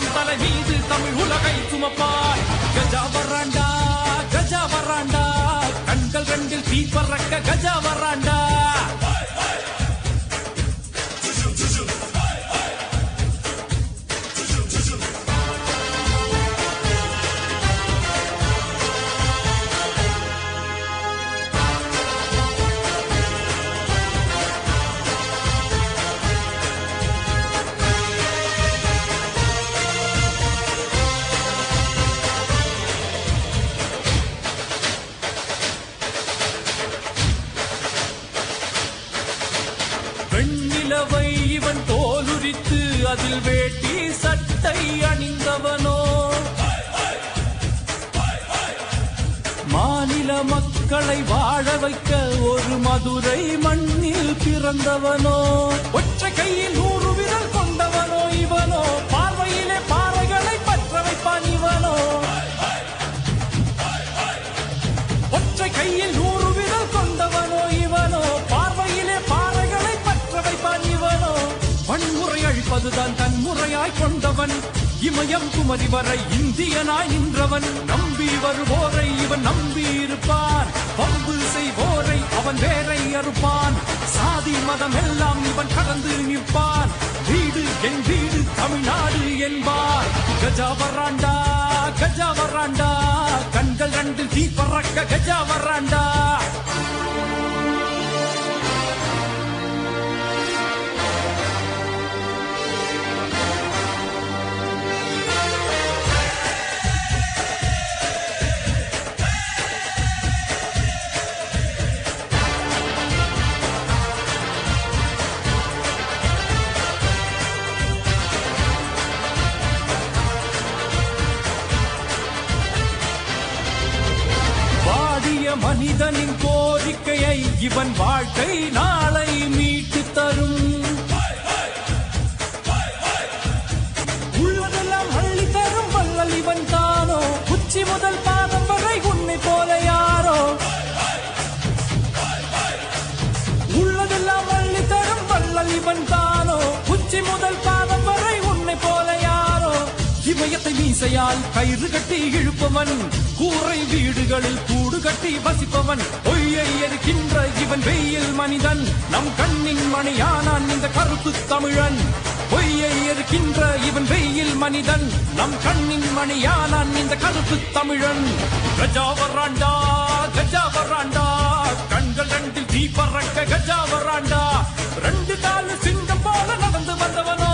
தன் தலை மீது தமிழ் உலகை சுமப்பார் கஜா வர்றாண்டா கஜா வர்றாண்டா கண்கள் ரெண்டில் தீ பறக்க கஜா வர்றாண்டா நிறவை இவன் தோலுரித்து அதில் வேட்டி சட்டை அணிந்தவனோ. மாநில மக்களை வாழ வைக்க ஒரு மதுரை மண்ணில் பிறந்தவனோ. ஒற்றை கையில் நூறு விரல் கொண்டவனோ இவனோ. பார்வையிலே பாறைகளை பற்ற வைப்பான் இவனோ. ஒற்றை கையில் அதுதான் அழிப்பதுதான் தன்முறையாய் கொண்டவன். இமயம் குமரி வரை இந்தியனாய் நின்றவன். நம்பி வருவோரை இவன் நம்பி இருப்பான். பம்பு செய்வோரை அவன் வேரை அறுப்பான். சாதி மதம் எல்லாம் இவன் கடந்து நிற்பான். வீடு என் வீடு தமிழ்நாடு என்பார். கஜா வராண்டா கஜா வராண்டா. கண்கள் ரெண்டு தீ பறக்க கஜா வராண்டா. மனிதனின் கோரிக்கையை இவன் வாழ்க்கை நாளை மீட்டு தரும். உள்ளதெல்லாம் அள்ளி தரும் வல்லல் இவன் தானோ? உச்சி முதல் பாதம் வரை உன்னை போல யாரோ? உள்ளதெல்லாம் அள்ளி தரும் வல்லல் இவன் தானோ? உச்சி முதல் இமயத்தை மீசையால் கயிறு கட்டி இழுப்பவன் கூரை வீடுகளில் கூடு கட்டி வசிப்பவன். பொய்யை எரிக்கின்ற இவன் வெயில் மனிதன் நம் கண்ணின் மணியானான் இந்த கருத்து தமிழன். பொய்யை எரிக்கின்ற இவன் வெயில் மனிதன் நம் கண்ணின் மணியானான் இந்த கருத்து தமிழன். கஜா வராண்டா கஜா வராண்டா கண்கள் ரெண்டில் தீ பறக்க கஜா வராண்டா ரெண்டு காலு சிங்கம் போல நடந்து வந்தவனோ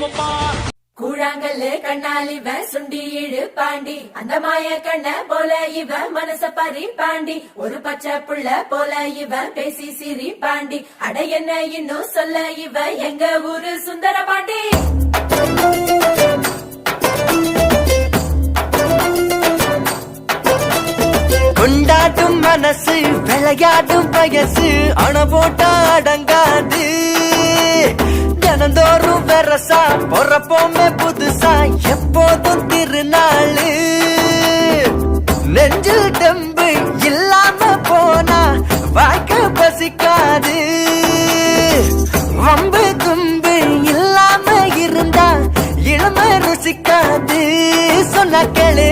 சுமப்பான் கூழாங்கல்லு கண்ணால் இவ சுண்டி இழு பாண்டி. அந்த மாய கண்ண போல இவ மனச பறி பாண்டி. ஒரு பச்சை புள்ள போல இவ பேசி சிரி பாண்டி. அட என்ன இன்னும் சொல்ல இவ எங்க ஊரு சுந்தர பாண்டி? கொண்டாடும் மனசு விளையாடும் வயசு அணை போட்டா அடங்காது. தினந்தோறும் வெரசா பொறப்போமே புதுசா எப்போதும் திருநாள். நெஞ்சில் தெம்பு இல்லாம போனா வாய்க்க பசிக்காது. வம்பு தும்பு இல்லாம இருந்தா இளமை ருசிக்காது. சொன்ன கேளு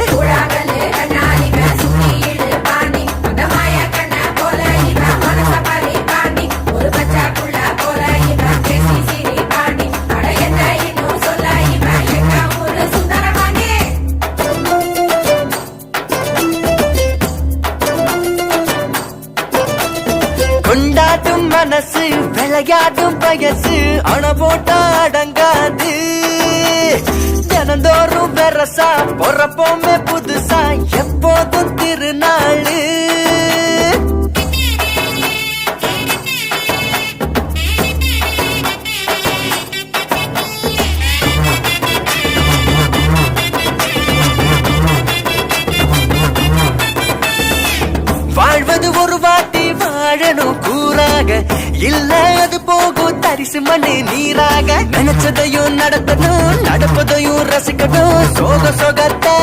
விளையாடும் வயசு அணை போட்டா அடங்காது. தினந்தோறும் வெரசா பொறப்போமே புதுசா எப்போதும் திருநாளு. வாழ்வது ஒரு வாட்டி வாழணும் கூறாக. இல்லை போகும் தரிசு மண்ணு நீராக. நினைச்சதையும் நடத்தணும் நடப்பதையும் ரசிக்கணும். சோக சோகத்தை